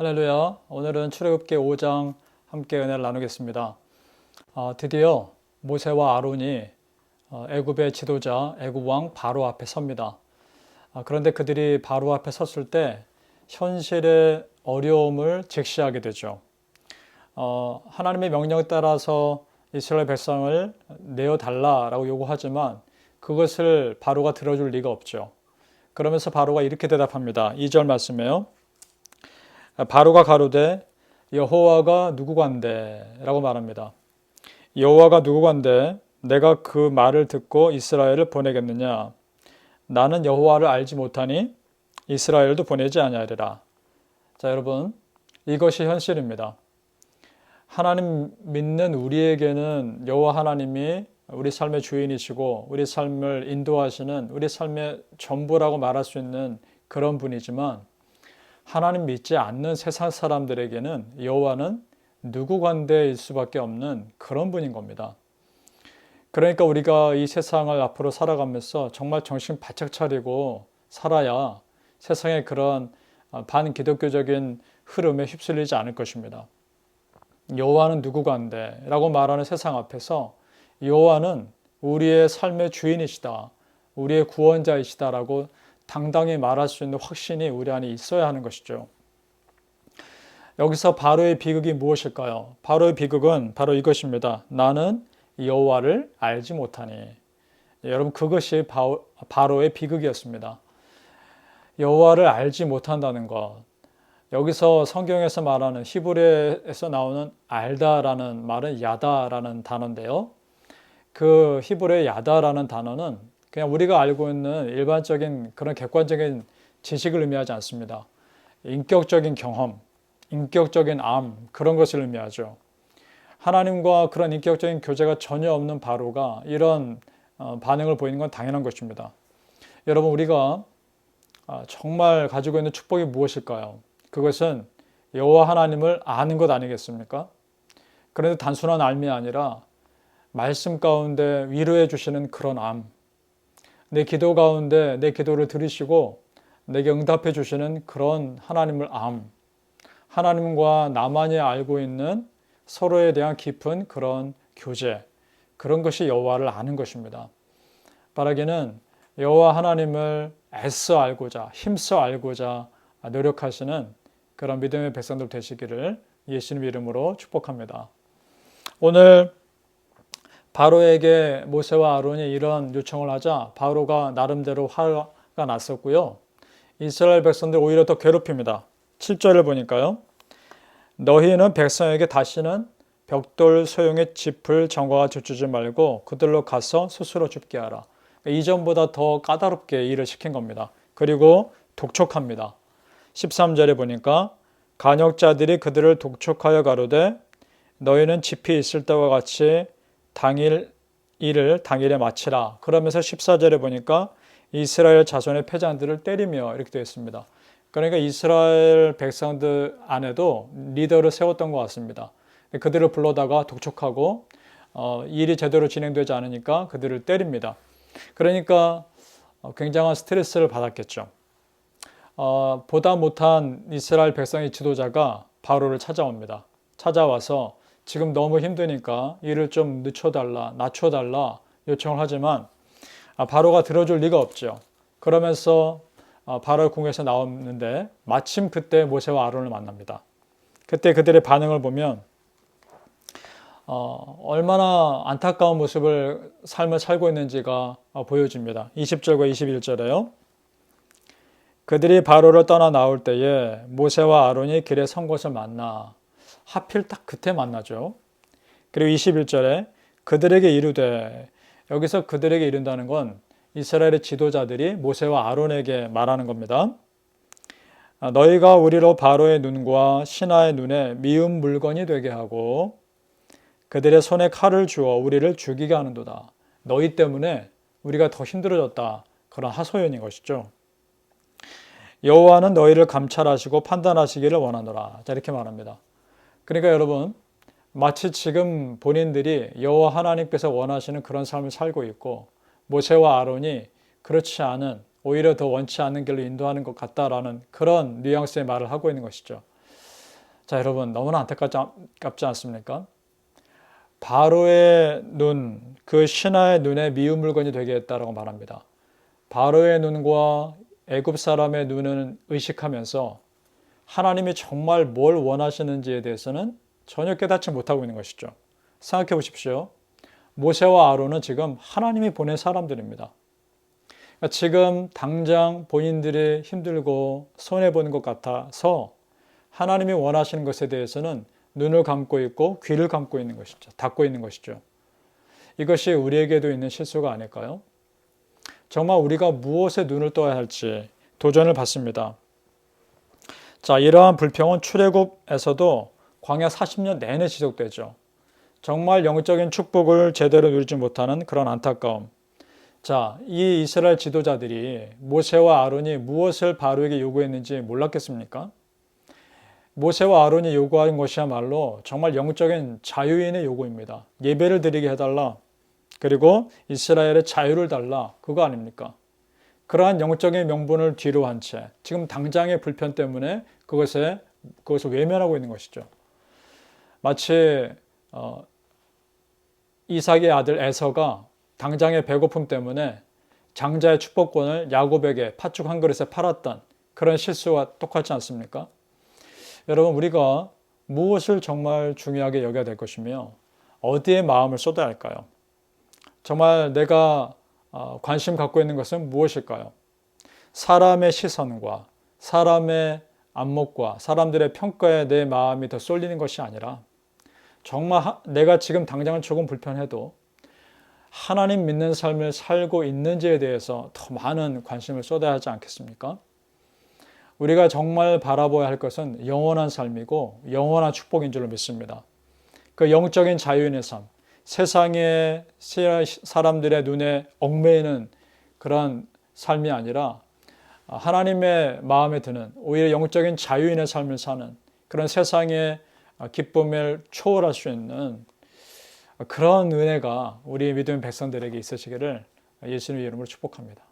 할렐루야. 오늘은 출애굽기 5장 함께 은혜를 나누겠습니다. 아, 드디어 모세와 아론이 어, 애굽의 지도자 애굽 왕 바로 앞에 섭니다. 아, 그런데 그들이 바로 앞에 섰을 때 현실의 어려움을 직시하게 되죠. 어, 하나님의 명령에 따라서 이스라엘 백성을 내어 달라라고 요구하지만 그것을 바로가 들어줄 리가 없죠. 그러면서 바로가 이렇게 대답합니다. 2절 말씀에요. 바로가 가로되 여호와가 누구간데라고 말합니다. 여호와가 누구간데 내가 그 말을 듣고 이스라엘을 보내겠느냐? 나는 여호와를 알지 못하니 이스라엘도 보내지 아니하리라. 자, 여러분, 이것이 현실입니다. 하나님 믿는 우리에게는 여호와 하나님이 우리 삶의 주인이시고 우리 삶을 인도하시는 우리 삶의 전부라고 말할 수 있는 그런 분이지만 하나님 믿지 않는 세상 사람들에게는 여호와는 누구 관대일 수밖에 없는 그런 분인 겁니다. 그러니까 우리가 이 세상을 앞으로 살아가면서 정말 정신 바짝 차리고 살아야 세상의 그런 반기독교적인 흐름에 휩쓸리지 않을 것입니다. 여호와는 누구 관대라고 말하는 세상 앞에서 여호와는 우리의 삶의 주인이시다. 우리의 구원자이시다라고 당당히 말할 수 있는 확신이 우리 안에 있어야 하는 것이죠. 여기서 바로의 비극이 무엇일까요? 바로의 비극은 바로 이것입니다. 나는 여호와를 알지 못하니. 여러분 그것이 바로의 비극이었습니다. 여호와를 알지 못한다는 것. 여기서 성경에서 말하는 히브리에서 나오는 알다라는 말은 야다라는 단어인데요. 그 히브리의 야다라는 단어는 그냥 우리가 알고 있는 일반적인 그런 객관적인 지식을 의미하지 않습니다. 인격적인 경험, 인격적인 암 그런 것을 의미하죠. 하나님과 그런 인격적인 교제가 전혀 없는 바로가 이런 어, 반응을 보이는 건 당연한 것입니다. 여러분 우리가 아, 정말 가지고 있는 축복이 무엇일까요? 그것은 여호와 하나님을 아는 것 아니겠습니까? 그런데 단순한 알미 아니라 말씀 가운데 위로해 주시는 그런 암, 내 기도 가운데 내 기도를 들으시고 내게 응답해 주시는 그런 하나님을 암, 하나님과 나만이 알고 있는 서로에 대한 깊은 그런 교제, 그런 것이 여호와를 아는 것입니다. 바라기는 여호와 하나님을 애써 알고자, 힘써 알고자 노력하시는 그런 믿음의 백성들 되시기를 예수님 이름으로 축복합니다. 오늘 바로에게 모세와 아론이 이런 요청을 하자 바로가 나름대로 화가 났었고요. 이스라엘 백성들 오히려 더 괴롭힙니다. 7절을 보니까요. 너희는 백성에게 다시는 벽돌 소용의 짚을 정과가 주지 말고 그들로 가서 스스로 죽게 하라. 이전보다 더 까다롭게 일을 시킨 겁니다. 그리고 독촉합니다. 13절에 보니까 간역자들이 그들을 독촉하여 가로되 너희는 짚이 있을 때와 같이 당일 일을 당일에 마치라. 그러면서 14절에 보니까 이스라엘 자손의 패장들을 때리며 이렇게 되어 있습니다. 그러니까 이스라엘 백성들 안에도 리더를 세웠던 것 같습니다. 그들을 불러다가 독촉하고 어, 일이 제대로 진행되지 않으니까 그들을 때립니다. 그러니까 어, 굉장한 스트레스를 받았겠죠. 어, 보다 못한 이스라엘 백성의 지도자가 바로를 찾아옵니다. 찾아와서 지금 너무 힘드니까 일을 좀 늦춰달라, 낮춰달라 요청을 하지만 아, 바로가 들어줄 리가 없죠. 그러면서 아, 바로 궁에서 나오는데 마침 그때 모세와 아론을 만납니다. 그때 그들의 반응을 보면 어, 얼마나 안타까운 모습을 삶을 살고 있는지가 어, 보여집니다. 20절과 21절에요. 그들이 바로를 떠나 나올 때에 모세와 아론이 길에 선 곳을 만나 하필 딱 그때 만나죠. 그리고 21절에 그들에게 이르되 여기서 그들에게 이른다는 건 이스라엘의 지도자들이 모세와 아론에게 말하는 겁니다. 아, 너희가 우리로 바로의 눈과 신하의 눈에 미운 물건이 되게 하고 그들의 손에 칼을 주어 우리를 죽이게 하는도다. 너희 때문에 우리가 더 힘들어졌다. 그런 하소연인 것이죠. 여호와는 너희를 감찰하시고 판단하시기를 원하노라. 자 이렇게 말합니다. 그러니까 여러분 마치 지금 본인들이 여호와 하나님께서 원하시는 그런 삶을 살고 있고 모세와 아론이 그렇지 않은 오히려 더 원치 않는 길로 인도하는 것 같다라는 그런 뉘앙스의 말을 하고 있는 것이죠. 자, 여러분 너무나 안타깝지 않습니까? 바로의 눈, 그 신하의 눈에 미운 물건이 되게 했다라고 말합니다. 바로의 눈과 애굽 사람의 눈은 의식하면서 하나님이 정말 뭘 원하시는지에 대해서는 전혀 깨닫지 못하고 있는 것이죠. 생각해 보십시오. 모세와 아론은 지금 하나님이 보낸 사람들입니다. 그러니까 지금 당장 본인들이 힘들고 손해보는 것 같아서 하나님이 원하시는 것에 대해서는 눈을 감고 있고 귀를 감고 있는 것이죠. 닫고 있는 것이죠. 이것이 우리에게도 있는 실수가 아닐까요? 정말 우리가 무엇에 눈을 떠야 할지 도전을 받습니다. 자, 이러한 불평은 출애굽에서도 광야 40년 내내 지속되죠. 정말 영적인 축복을 제대로 누리지 못하는 그런 안타까움. 자, 이 이스라엘 지도자들이 모세와 아론이 무엇을 바로에게 요구했는지 몰랐겠습니까? 모세와 아론이 요구한 것이야말로 정말 영적인 자유인의 요구입니다. 예배를 드리게 해달라. 그리고 이스라엘의 자유를 달라. 그거 아닙니까? 그러한 영적인 명분을 뒤로 한 채 지금 당장의 불편 때문에 그것에 그것을 외면하고 있는 것이죠. 마치 어, 이삭의 아들 에서가 당장의 배고픔 때문에 장자의 축복권을 야곱에게 팥죽 한 그릇에 팔았던 그런 실수와 똑같지 않습니까? 여러분 우리가 무엇을 정말 중요하게 여겨야 될 것이며 어디에 마음을 쏟아야 할까요? 정말 내가 어, 관심 갖고 있는 것은 무엇일까요? 사람의 시선과 사람의 안목과 사람들의 평가에 내 마음이 더 쏠리는 것이 아니라 정말 내가 지금 당장은 조금 불편해도 하나님 믿는 삶을 살고 있는지에 대해서 더 많은 관심을 쏟아야 하지 않겠습니까? 우리가 정말 바라봐야 할 것은 영원한 삶이고 영원한 축복인 줄로 믿습니다. 그 영적인 자유인의 삶, 세상의 사람들의 눈에 얽매이는 그런 삶이 아니라 하나님의 마음에 드는 오히려 영적인 자유인의 삶을 사는 그런 세상의 기쁨을 초월할 수 있는 그런 은혜가 우리 믿음의 백성들에게 있으시기를 예수님의 이름으로 축복합니다.